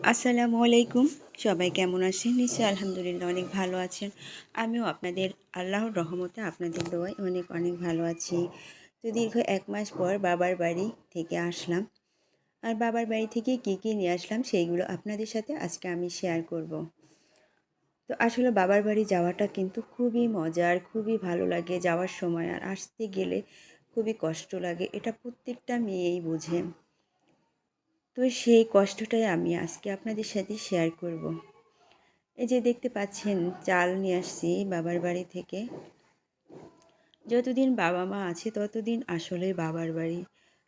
আসসালামু আলাইকুম। সবাই কেমন আছেন? নিশ্চয়ই আলহামদুলিল্লাহ অনেক ভালো আছেন। আমিও আপনাদের আল্লাহর রহমতে আপনাদের দোয়ায় অনেক অনেক ভালো আছি। তো দীর্ঘ এক মাস পর বাবার বাড়ি থেকে আসলাম। আর বাবার বাড়ি থেকে কী কী নিয়ে আসলাম সেইগুলো আপনাদের সাথে আজকে আমি শেয়ার করব। তো আসলে বাবার বাড়ি যাওয়াটা কিন্তু খুবই মজার, খুবই ভালো লাগে যাওয়ার সময়। আর আসতে গেলে খুবই কষ্ট লাগে। এটা প্রত্যেকটা মেয়েই বোঝে। তো সেই কষ্টটাই আমি আজকে আপনাদের সাথে শেয়ার করব। এই যে দেখতে পাচ্ছেন, চাল নিয়ে আসছি বাবার বাড়ি থেকে। যতদিন বাবা মা আছে, ততদিন আসলে বাবার বাড়ি।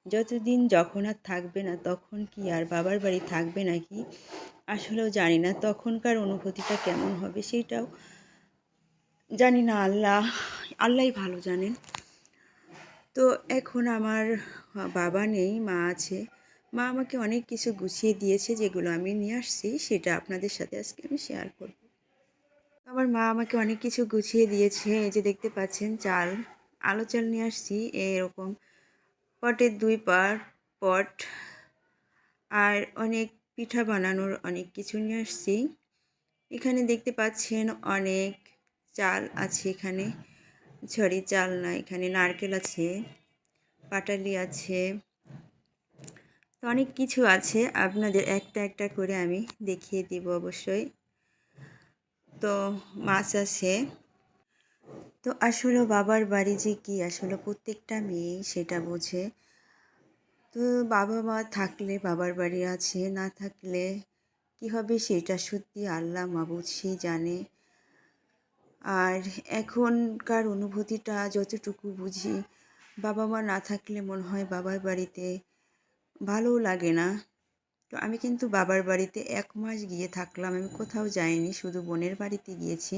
যতদিন যখন আর থাকবে না, তখন কি আর বাবার বাড়ি থাকবে নাকি? আসলেও জানি না, তখনকার অনুভূতিটা কেমন হবে সেটাও জানি না, আল্লাহ, আল্লাহই ভালো জানেন। তো এখন আমার বাবা নেই, মা আছে। মা আমাকে অনেক কিছু গুছিয়ে দিয়েছে যেগুলো আমি নিয়ে আসছি, সেটা আপনাদের সাথে আজকে আমি শেয়ার করব। আমার মা আমাকে অনেক কিছু গুছিয়ে দিয়েছে, এই যে দেখতে পাচ্ছেন চাল, আলো চাল নিয়ে আসছি, এরকম পটের দুই পার, পট, আর অনেক পিঠা বানানোর অনেক কিছু নিয়ে আসছি। এখানে দেখতে পাচ্ছেন অনেক চাল আছে এখানে ছড়ি চাল না, এখানে নারকেল আছে, পাটালি আছে তো অনেক কিছু আছে। আপনাদের একটা একটা করে আমি দেখিয়ে দিব অবশ্যই। তো মাছ আছে। তো আসলে বাবার বাড়ি যে কি, আসলে প্রত্যেকটা মেয়ে সেটা বোঝে। তো বাবা মা থাকলে বাবার বাড়ি আছে, না থাকলে কি হবে সেটা সত্যি আল্লাহ মাবুদ সেই জানে। আর এখনকার অনুভূতিটা যতটুকু বুঝি, বাবা মা না থাকলে মনে হয় বাবার বাড়িতে ভালোও লাগে না। তো আমি কিন্তু বাবার বাড়িতে এক মাস গিয়ে থাকলাম, আমি কোথাও যাইনি, শুধু বোনের বাড়িতে গিয়েছি।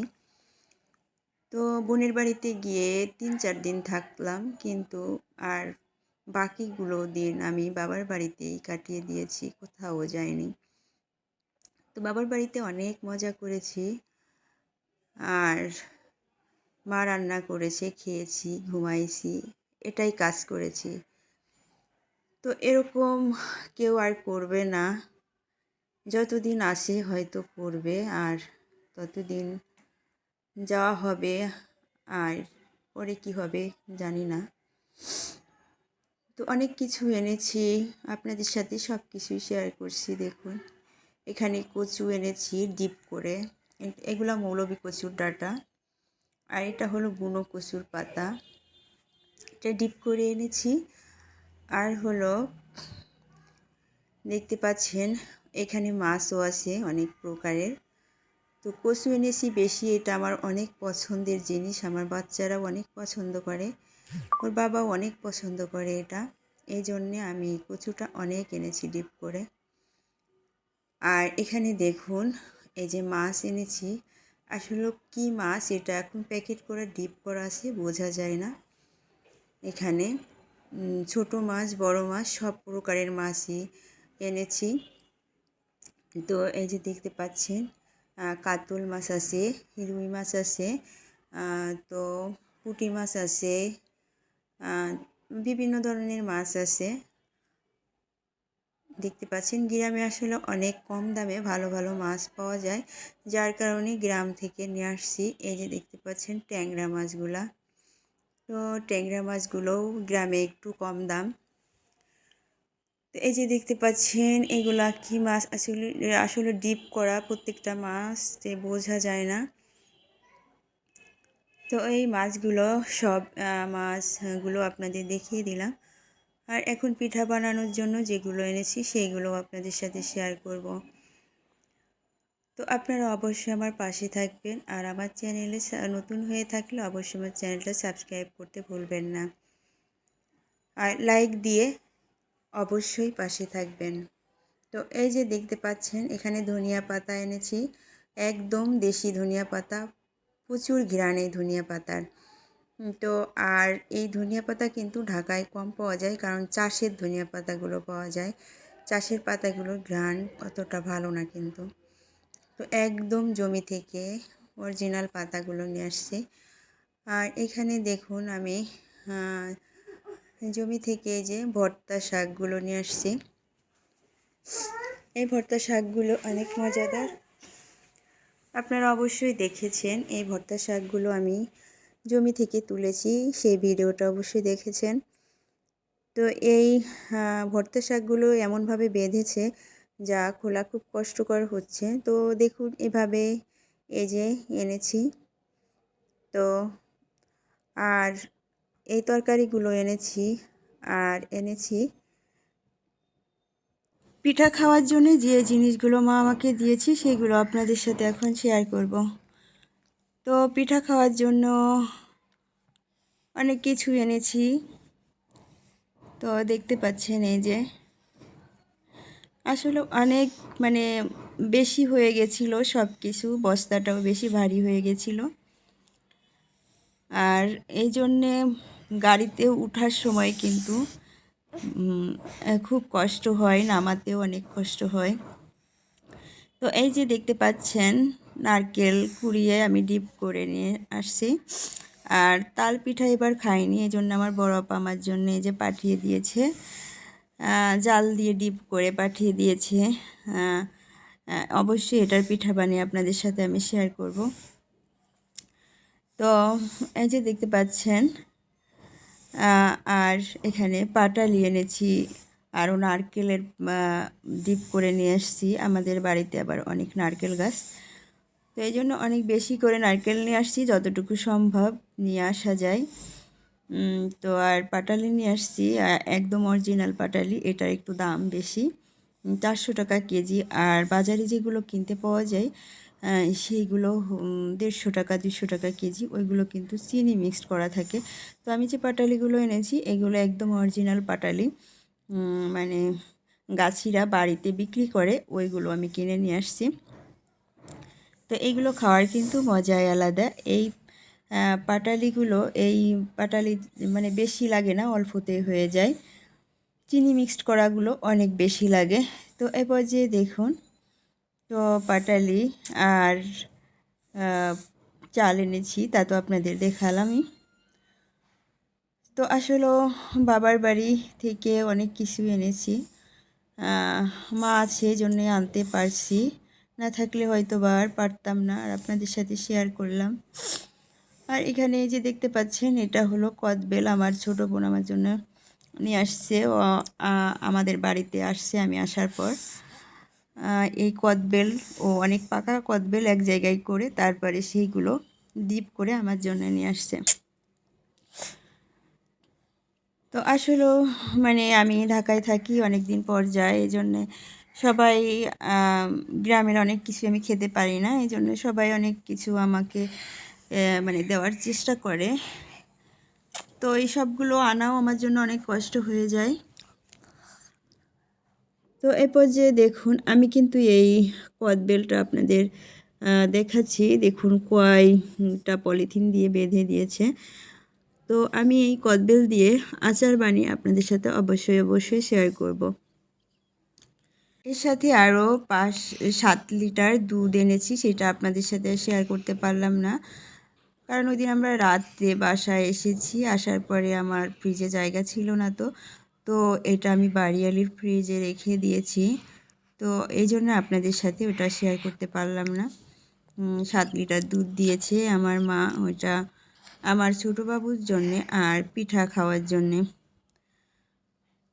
তো বোনের বাড়িতে গিয়ে তিন চার দিন থাকলাম, কিন্তু আর বাকিগুলো দিন আমি বাবার বাড়িতেই কাটিয়ে দিয়েছি, কোথাও যাইনি। তো বাবার বাড়িতে অনেক মজা করেছি, আর মা রান্না করেছে, খেয়েছি, ঘুমাইছি, এটাই কাজ করেছি। তো এরকম কেউ আর করবে না। যতদিন আসে হয়তো করবে আর ততদিন যাওয়া হবে আর পরে কি হবে জানি না। তো অনেক কিছু এনেছি, আপনাদের সাথে সব কিছুই শেয়ার করছি, দেখুন। এখানে কচু এনেছি ডিপ করে, এগুলো মৌলবী কচুর ডাটা। আর এটা হলো বুনো কচুর পাতা। এটা ডিপ করে এনেছি। আর হলো দেখতে পাচ্ছেন, এখানে মাছও আছে অনেক প্রকারের। তো কচু এনেছি বেশি, এটা আমার অনেক পছন্দের জিনিস, আমার বাচ্চারাও অনেক পছন্দ করে, ওর বাবাও অনেক পছন্দ করে এটা। এই জন্যে আমি কচুটা অনেক এনেছি ডিপ করে। আর এখানে দেখুন, এই যে মাছ এনেছি, আসলে কি মাছ, এটা এখন প্যাকেট করে ডিপ করা আছে, বোঝা যায় না। এখানে ছোট মাছ, বড় মাছ, সব প্রকারের মাছই এনেছি। তো এই যে দেখতে পাচ্ছেন কাতল মাছ আছে, রুই মাছ আছে তো পুঁটি মাছ আছে বিভিন্ন ধরনের মাছ আছে। দেখতে পাচ্ছেন, গ্রামে আসলে অনেক কম দামে ভালো ভালো মাছ পাওয়া যায়। যার কারণে গ্রাম থেকে নিয়ে আসছি। এই যে দেখতে পাচ্ছেন, ট্যাংরা মাছগুলা। তো ট্যাংরা মাছগুলোও গ্রামে একটু কম দাম। তো এই যে দেখতে পাচ্ছেন, এগুলা কি মাছ? আসলে আসলে ডিপ করা প্রত্যেকটা মাছ বোঝা যায় না। তো এই মাছগুলো সব মাছগুলো আপনাদের দেখিয়ে দিলাম। আর এখন পিঠা বানানোর জন্য যেগুলো এনেছি, সেইগুলো আপনাদের সাথে শেয়ার করব। তো আপনারা অবশ্যই আমার পাশে থাকবেন আর আমার চ্যানেলে নতুন হয়ে থাকলে অবশ্যই আমার চ্যানেলটা সাবস্ক্রাইব করতে ভুলবেন না। আর লাইক দিয়ে অবশ্যই পাশে থাকবেন। তো এই যে দেখতে পাচ্ছেন, এখানে ধনিয়া পাতা এনেছি, একদম দেশি ধনিয়া পাতা, প্রচুর ঘিরান এই ধনিয়া পাতার। তো আর এই ধনিয়া পাতা কিন্তু ঢাকায় কম পাওয়া যায়, কারণ চাষের ধনিয়া পাতাগুলো পাওয়া যায়। চাষের পাতাগুলোর ঘ্রাণ অতটা ভালো না কিন্তু। তো একদম জমি থেকে অরিজিনাল পাতাগুলো নিয়ে আসছে। আর এখানে দেখুন আমি জমি থেকে যে ভর্তা শাকগুলো নিয়ে আসছি। এই ভর্তা শাকগুলো অনেক মজাদার। আপনারা অবশ্যই দেখেছেন এই ভর্তা শাকগুলো আমি জমি থেকে তুলেছি, সেই ভিডিওটা অবশ্যই দেখেছেন। তো এই ভর্তা শাকগুলো এমনভাবে বেঁধেছে যা খোলা খুব কষ্টকর হচ্ছে। তো দেখুন, এভাবে এই যে এনেছি। তো আর এই তরকারিগুলো এনেছি আর এনেছি। পিঠা খাওয়ার জন্য যে জিনিসগুলো মা আমাকে দিয়েছে, সেগুলো আপনাদের সাথে এখন শেয়ার করব। তো পিঠা খাওয়ার জন্য অনেক কিছু এনেছি। তো দেখতে পাচ্ছেন এই যে আসলে অনেক মানে বেশি হয়ে গেছিল সব কিছু বস্তাটাও বেশি ভারী হয়ে গেছিল। আর এই জন্যে গাড়িতে ওঠার সময় কিন্তু খুব কষ্ট হয়, নামাতেও অনেক কষ্ট হয়। তো এই যে দেখতে পাচ্ছেন, নারকেল কুড়িয়ে আমি ডিপ করে নিয়ে আসছি। আর তাল পিঠা এবার খাইনি এই জন্য আমার বড় আপা আমার জন্য এই যে পাঠিয়ে দিয়েছে। জাল দিয়ে ডিপ করে পাঠিয়ে দিয়েছে। অবশ্যই এটার পিঠা বানিয়ে আপনাদের সাথে আমি শেয়ার করব। তো, এই যে দেখতে পাচ্ছেন আর এখানে পাটা নিয়ে এনেছি আরও নারকেলের ডিপ করে নিয়ে আসছি। আমাদের বাড়িতে আবার অনেক নারকেল গাছ। তো এই জন্য অনেক বেশি করে নারকেল নিয়ে আসছি, যতটুকু সম্ভব নিয়ে আসা যায়। তো আর পাটালি নিয়ে আসছি একদম অরিজিনাল পাটালি, এটার একটু দাম বেশি চারশো টাকা কেজি। আর বাজারে যেগুলো কিনতে পাওয়া যায় সেইগুলো দেড়শো টাকা দুশো টাকা কেজি, ওইগুলো কিন্তু চিনি মিক্সড করা থাকে। তো আমি যে পাটালিগুলো এনেছি, এগুলো একদম অরিজিনাল পাটালি মানে গাছিরা বাড়িতে বিক্রি করে, ওইগুলো আমি কিনে নিয়ে আসছি। তো এইগুলো খাওয়ার কিন্তু মজাই আলাদা। এই পাটালিগুলো এই পাটালি মানে বেশি লাগে না, অল্পতে হয়ে যায়। চিনি মিক্সড করাগুলো অনেক বেশি লাগে। তো এরপর যে দেখুন, তো পাটালি আর চাল এনেছি, তা তো আপনাদের দেখালামই। তো আসলে বাবার বাড়ি থেকে অনেক কিছু এনেছি। মা আছে জন্যে আনতে পারছি। না থাকলে হয়তো বা আর পারতাম না, আর আপনাদের সাথে শেয়ার করলাম। আর এখানে যে দেখতে পাচ্ছেন, এটা হলো কদবেল আমার ছোট বোন আমার জন্য নিয়ে আসছে। আমাদের বাড়িতে আসছে আমি আসার পর। এই কদবেল, ও অনেক পাকা কদবেল এক জায়গায় করে তারপরে সেইগুলো ডিপ করে আমার জন্য নিয়ে আসছে। তো আসলেও মানে আমি ঢাকায় থাকি অনেক দিন পর যাই, এই জন্যে সবাই গ্রামের অনেক কিছু আমি খেতে পারি না, এই জন্য সবাই অনেক কিছু আমাকে মানে দেওয়ার চেষ্টা করে। তো এই সবগুলো আনাও আমার জন্য অনেক কষ্ট হয়ে যায়। তো এরপর যে দেখুন, আমি কিন্তু এই কদবেলটা আপনাদের দেখাচ্ছি। দেখুন, কয়টা পলিথিন দিয়ে বেঁধে দিয়েছে। তো আমি এই কদবেল দিয়ে আচার বানিয়ে আপনাদের সাথে অবশ্যই অবশ্যই শেয়ার করব। এর সাথে আরও পাঁচ, সাত লিটার দুধ এনেছি, সেটা আপনাদের সাথে শেয়ার করতে পারলাম না। কারণ ওই দিন আমরা রাত্রে বাসায় এসেছি, আসার পরে আমার ফ্রিজে জায়গা ছিল না তো। তো এটা আমি বাড়িয়ালির ফ্রিজে রেখে দিয়েছি। তো এই জন্য আপনাদের সাথে ওটা শেয়ার করতে পারলাম না। সাত লিটার দুধ দিয়েছে আমার মা ওটা আমার বাবুর জন্যে আর পিঠা খাওয়ার জন্যে।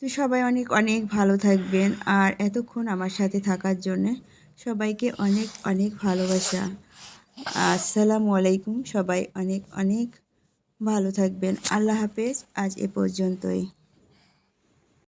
তো সবাই অনেক অনেক ভালো থাকবেন। আর এতক্ষণ আমার সাথে থাকার জন্যে সবাইকে অনেক অনেক ভালোবাসা। আসসালামু আলাইকুম সবাই। অনেক অনেক ভালো থাকবেন। আল্লাহ হাফেজ। আজ এ পর্যন্তই।